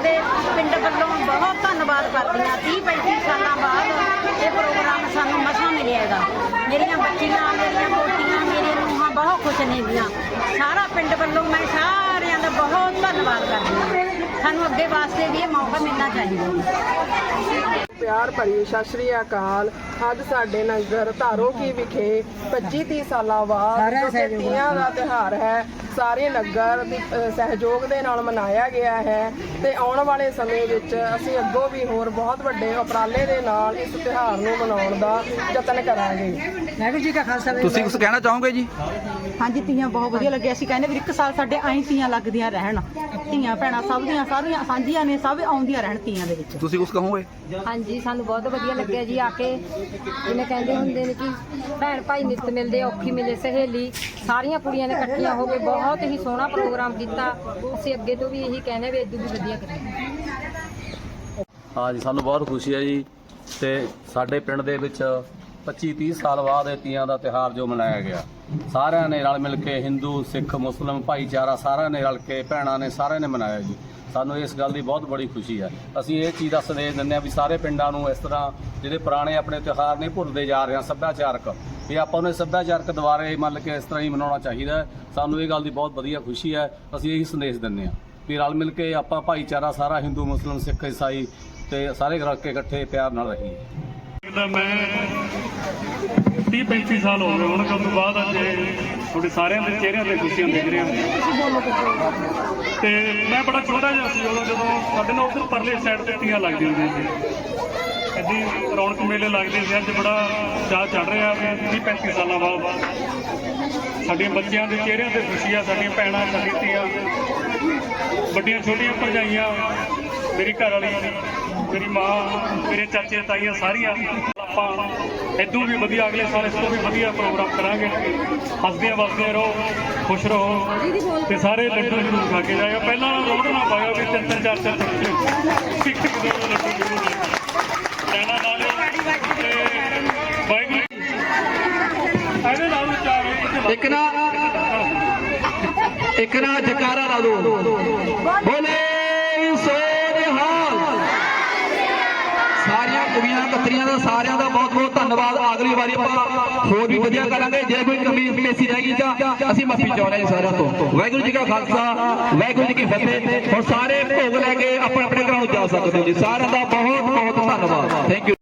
ਆਪਦੇ ਪਿੰਡ ਵੱਲੋਂ ਬਹੁਤ ਧੰਨਵਾਦ ਕਰਦੀ ਹਾਂ 30 35 ਸਾਲਾਂ ਬਾਅਦ ਇਹ ਪ੍ਰੋਗਰਾਮ ਸਾਨੂੰ ਮਸਾਂ ਮਿਲਿਆ ਹੈਗਾ। ਮੇਰੀਆਂ ਬੱਚੀਆਂ ਮੇਰੀਆਂ ਪੋਤੀਆਂ ਮੇਰੇ ਨੂੰਹਾਂ ਬਹੁਤ ਖੁਸ਼ ਨੇਗੀਆਂ ਸਾਰਾ ਪਿੰਡ ਵੱਲੋਂ ਮੈਂ ਸਾਰਿਆਂ ਦਾ ਬਹੁਤ ਧੰਨਵਾਦ ਕਰਦੀ ਹਾਂ। ਸਾਨੂੰ ਅੱਗੇ ਵਾਸਤੇ ਵੀ ਇਹ ਮੌਕਾ ਮਿਲਣਾ ਚਾਹੀਦਾ ਹੈ। ਪਿਆਰ ਭਰੀ ਸਤਿ ਸ਼੍ਰੀ ਅਕਾਲ। ਅੱਜ ਸਾਡੇ ਨਗਰ ਧਾਰੋ ਕੀ ਵਿਖੇ 25 30 ਸਾਲਾਂ ਬਾਅਦ ਜੋ ਕਿ ਤੀਆਂ ਦਾ ਤਿਉਹਾਰ ਹੈ ਸਾਰੇ ਨਗਰ ਦੀ ਸਹਿਯੋਗ ਦੇ ਨਾਲ ਮਨਾਇਆ ਗਿਆ ਹੈ ਤੇ ਆਉਣ ਵਾਲੇ ਸਮੇਂ ਵਿੱਚ ਅਸੀਂ ਅੱਗੋਂ ਵੀ ਹੋਰ ਬਹੁਤ ਵੱਡੇ ਉਪਰਾਲੇ ਦੇ ਨਾਲ ਇਸ ਤਿਉਹਾਰ ਨੂੰ ਮਨਾਉਣ ਦਾ ਯਤਨ ਕਰਾਂਗੇ। ਵਾਹਿਗੁਰੂ ਜੀ ਕਾ ਖਾਲਸਾ ਤੁਸੀਂ ਕੁਝ ਕਹਿਣਾ ਚਾਹੋਗੇ ਜੀ? ਹਾਂਜੀ ਤੀਆਂ ਬਹੁਤ ਵਧੀਆ ਲੱਗਿਆ। ਅਸੀਂ ਕਹਿੰਦੇ ਵੀ ਇੱਕ ਸਾਲ ਸਾਡੇ ਐਂ ਤੀਆਂ ਲੱਗਦੀਆਂ ਰਹਿਣ। ਧੀਆਂ ਭੈਣਾਂ ਸਭ ਦੀਆਂ ਸਾਰੀਆਂ ਸਾਂਝੀਆਂ ਨੇ ਸਭ ਆਉਂਦੀਆਂ ਰਹਿਣ ਤੀਆਂ ਦੇ ਵਿੱਚ। ਤੁਸੀਂ ਕੁਝ ਕਹੋਗੇ? ਹਾਂਜੀ ਸਾਨੂੰ ਬਹੁਤ ਵਧੀਆ ਲੱਗਿਆ ਜੀ ਆ ਕੇ। ਜਿਵੇਂ ਕਹਿੰਦੇ ਹੁੰਦੇ ਨੇ ਕਿ ਭੈਣ ਭਾਈ ਨਿੱਤ ਮਿਲਦੇ ਔਖੀ ਮਿਲੇ ਸਹੇਲੀ ਸਾਰੀਆਂ ਕੁੜੀਆਂ ਨੇ ਇਕੱਠੀਆਂ ਹੋ ਕੇ ਬਹੁਤ ਬਹੁਤ ਹੀ ਸੋਹਣਾ ਪ੍ਰੋਗਰਾਮ ਕੀਤਾ। ਅਸੀਂ ਅੱਗੇ ਤੋਂ ਵੀ ਇਹੀ ਕਹਿੰਦੇ ਵੀ ਇਦੋਂ ਵੀ ਵਧੀਆ ਕਰੀਏ। ਹਾਂ ਜੀ ਸਾਨੂੰ ਬਹੁਤ ਖੁਸ਼ੀ ਹੈ ਜੀ ਤੇ ਸਾਡੇ ਪਿੰਡ ਦੇ ਵਿੱਚ 25 30 ਸਾਲ ਬਾਅਦ ਇਹ ਤੀਆਂ ਦਾ ਤਿਹਾਰ ਜੋ ਮਨਾਇਆ ਗਿਆ। ਸਾਰਿਆਂ ਨੇ ਰਲ ਮਿਲ ਕੇ ਹਿੰਦੂ, ਸਿੱਖ ਮੁਸਲਮਾਨ ਭਾਈਚਾਰਾ ਸਾਰਿਆਂ ਨੇ ਰਲ ਕੇ, ਭੈਣਾਂ ਨੇ ਸਾਰਿਆਂ ਨੇ ਮਨਾਇਆ ਜੀ। ਸਾਨੂੰ ਇਸ ਗੱਲ ਦੀ ਬਹੁਤ ਬੜੀ ਖੁਸ਼ੀ ਹੈ। ਅਸੀਂ ਇਹ ਚੀਜ਼ ਦਾ ਸੰਦੇਸ਼ ਦਿੰਦੇ ਹਾਂ ਵੀ ਸਾਰੇ ਪਿੰਡਾਂ ਨੂੰ ਇਸ ਤਰ੍ਹਾਂ ਜਿਹੜੇ ਪੁਰਾਣੇ ਆਪਣੇ ਤਿਉਹਾਰ ਨੇ ਭੁੱਲਦੇ ਜਾ ਰਹੇ ਹਨ ਸੱਭਿਆਚਾਰਕ। ਵੀ ਆਪਾਂ ਨੂੰ ਸੱਭਿਆਚਾਰਕ ਦੁਬਾਰੇ ਮੰਨ ਕੇ ਇਸ ਤਰ੍ਹਾਂ ਹੀ ਮਨਾਉਣਾ ਚਾਹੀਦਾ ਸਾਨੂੰ ਇਹ ਗੱਲ ਦੀ ਬਹੁਤ ਵਧੀਆ ਖੁਸ਼ੀ ਹੈ। ਅਸੀਂ ਇਹੀ ਸੰਦੇਸ਼ ਦਿੰਦੇ ਹਾਂ ਵੀ ਰਲ ਮਿਲ ਕੇ ਆਪਾਂ ਭਾਈਚਾਰਾ ਸਾਰਾ ਹਿੰਦੂ ਮੁਸਲਮਾਨ ਸਿੱਖ, ਈਸਾਈ ਤੇ ਸਾਰੇ ਰਲ ਕੇ ਇਕੱਠੇ ਪਿਆਰ ਨਾਲ ਰਹੀਏ। ਤਾਂ ਮੈਂ 30 35 ਸਾਲ ਹੋ ਗਏ ਹੁਣ ਕੰਮ ਤੋਂ ਬਾਅਦ ਅੱਜ ਤੁਹਾਡੇ ਸਾਰਿਆਂ ਦੇ ਚਿਹਰਿਆਂ ਤੇ ਖੁਸ਼ੀਆਂ ਦਿਖ ਰਹੀਆਂ ਤੇ ਮੈਂ ਬੜਾ ਛੋਟਾ ਜਿਹਾ ਸੀ ਉਦੋਂ ਜਦੋਂ ਸਾਡੇ ਨਾਲ ਉੱਧਰ ਪਰਲੇ ਸਾਈਡ ਤੇ ਤੀਆਂ ਲੱਗਦੀਆਂ ਹੁੰਦੀਆਂ ਸੀ। ਐਡੀ ਰੌਣਕ ਮੇਲੇ ਲੱਗਦੇ ਸੀ ਅੱਜ ਬੜਾ ਚਾਹ ਚੜ ਰਿਹਾ ਵੀ 30 35 ਸਾਲਾਂ ਬਾਅਦ ਸਾਡੀਆਂ ਬੱਚਿਆਂ ਦੇ ਚਿਹਰਿਆਂ ਤੇ ਖੁਸ਼ੀ ਆ ਸਾਡੀਆਂ ਭੈਣਾਂ ਸਾਡੀਆਂ ਧੀਆਂ ਵੱਡੀਆਂ ਛੋਟੀਆਂ ਭਰਜਾਈਆਂ ਮੇਰੀ ਘਰ ਵਾਲੀ, ਮੇਰੀ ਮਾਂ, ਮੇਰੇ ਚਾਚੇ ਤਾਈਆਂ ਸਾਰੀਆਂ। ਆਪਾਂ ਇਦੋਂ ਵੀ ਵਧੀਆ, ਅਗਲੇ ਸਾਲ ਇਸ ਤੋਂ ਵੀ ਵਧੀਆ ਪ੍ਰੋਗਰਾਮ ਕਰਾਂਗੇ। ਹੱਸਦੀਆਂ ਵਸਦੀਆਂ ਰਹੋ, ਖੁਸ਼ ਰਹੋ ਤੇ ਸਾਰੇ ਲੱਡੂ ਜ਼ਰੂਰ ਖਾ ਕੇ ਜਾਇਓ। ਪਹਿਲਾਂ ਰੋਡ ਨਾ ਪਾਇਓ ਵੀ ਤਿੰਨ ਤਿੰਨ, ਚਾਰ ਚਾਰ ਇੱਕ ਇੱਕ ਦੋ ਦੋ ਲੱਡੂ ਜ਼ਰੂਰ ਲੈਣਾ ਨਾਲ ਵਾਹਿਗੁਰੂ ਇਹਦੇ ਨਾਲ ਚਾਰ ਇੱਕ ਨਾ ਇੱਕ ਨਾ ਜਕਾਰਾ ਲਾ ਦੋ ਬੋਲੇ ਸੋਨਿਹਾਲ ਸਾਰੀਆਂ ਕੁੜੀਆਂ ਕਤਰੀਆਂ ਦਾ ਸਾਰਿਆਂ ਦਾ ਬਹੁਤ ਬਹੁਤ ਧੰਨਵਾਦ। ਅਗਲੀ ਵਾਰੀ ਆਪਾਂ ਹੋਰ ਵੀ ਵਧੀਆ ਕਰਾਂਗੇ। ਜੇ ਕੋਈ ਕਮੀ ਪੇਸੀ ਰਹਿ ਗਈ ਤਾਂ ਅਸੀਂ ਮਾਫੀ ਚਾਹੁੰਦੇ ਹਾਂ ਸਾਰਿਆਂ ਤੋਂ। ਵਾਹਿਗੁਰੂ ਜੀ ਕਾ ਖਾਲਸਾ, ਵਾਹਿਗੁਰੂ ਜੀ ਕੀ ਫਤਿਹ। ਹੁਣ ਸਾਰੇ ਭੋਗ ਲੈ ਕੇ ਆਪਣੇ ਆਪਣੇ ਘਰਾਂ ਨੂੰ ਜਾ ਸਕਦੇ ਹੋ ਜੀ। ਸਾਰਿਆਂ ਦਾ ਬਹੁਤ ਬਹੁਤ ਧੰਨਵਾਦ। ਥੈਂਕ ਯੂ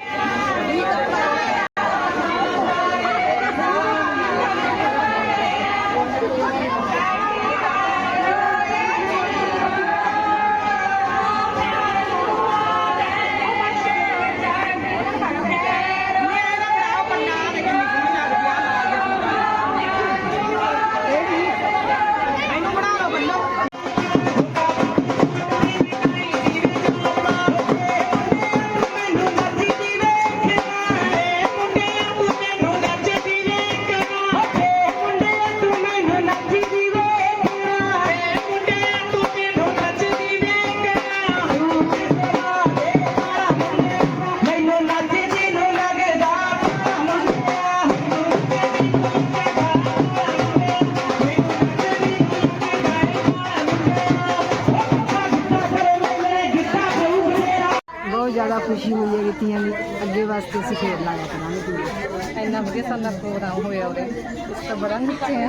ਖੁਸ਼ੀ ਹੋਈ ਹੈ ਤੀਆਂ ਦੀ ਅੱਗੇ ਵਾਸਤੇ ਅਸੀਂ ਫੇਰ ਲਾਇਆ ਕਰਾਂਗੇ ਤੀਆਂ ਇੰਨਾ ਵਧੀਆ ਸਾਡਾ ਪ੍ਰੋਗਰਾਮ ਹੋਇਆ ਉਰੇ। ਇਸ ਤੋਂ ਬੜਾ ਨਿੱਕੇ ਆ।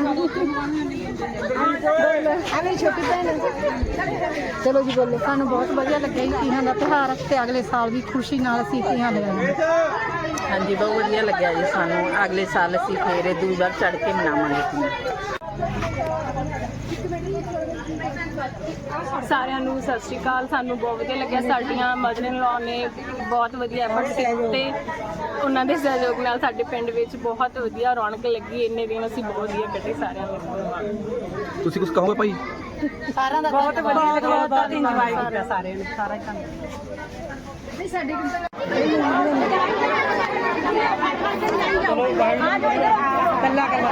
ਐਵੇਂ ਛੋਟੀ ਭੈਣ ਚਲੋ ਜੀ ਬੋਲੋ। ਸਾਨੂੰ ਬਹੁਤ ਵਧੀਆ ਲੱਗਿਆ ਜੀ ਤੀਆਂ ਦਾ ਤਿਉਹਾਰ ਤੇ ਅਗਲੇ ਸਾਲ ਵੀ ਖੁਸ਼ੀ ਨਾਲ ਅਸੀਂ ਤੀਆਂ ਲਗਾਈਆਂ ਹਾਂਜੀ ਬਹੁਤ ਵਧੀਆ ਲੱਗਿਆ ਜੀ ਸਾਨੂੰ। ਅਗਲੇ ਸਾਲ ਅਸੀਂ ਫੇਰ ਇਹ ਦੂਜੀ ਵਾਰ ਚੜ ਕੇ ਮਨਾਵਾਂਗੇ। ਸਾਰਿਆਂ ਨੂੰ ਸਤਿ ਸ਼੍ਰੀ ਅਕਾਲ। ਸਾਨੂੰ ਬਹੁਤ ਵਧੀਆ ਲੱਗਿਆ ਸਾਡੀਆਂ ਮਦਰ ਇਨ ਲਾਅ ਨੇ ਬਹੁਤ ਵਧੀਆ ਐਫਰਟਸ ਕੀਤੇ। ਉਹਨਾਂ ਦੇ ਸਹਿਯੋਗ ਨਾਲ ਸਾਡੇ ਪਿੰਡ ਵਿੱਚ ਬਹੁਤ ਵਧੀਆ ਰੌਣਕ ਲੱਗੀ। ਇੰਨੇ ਦਿਨ ਅਸੀਂ ਬਹੁਤ ਵਧੀਆ ਕੱਟੇ ਸਾਰਿਆਂ ਨੇ। ਤੁਸੀਂ ਕੁਝ ਕਹੋਗੇ ਭਾਈ? ਸਾਰਿਆਂ ਦਾ ਬਹੁਤ ਵਧੀਆ ਲੱਗਿਆ। ਬਹੁਤ ਇੰਜੋਏ ਕੀਤਾ ਸਾਰਿਆਂ ਨੇ ਸਾਰਾ ਹੀ ਕੰਮ। ਚਲੋ ਵਾਹਿਗੁਰੂ ਕੱਲਾ ਕੱਲਾ।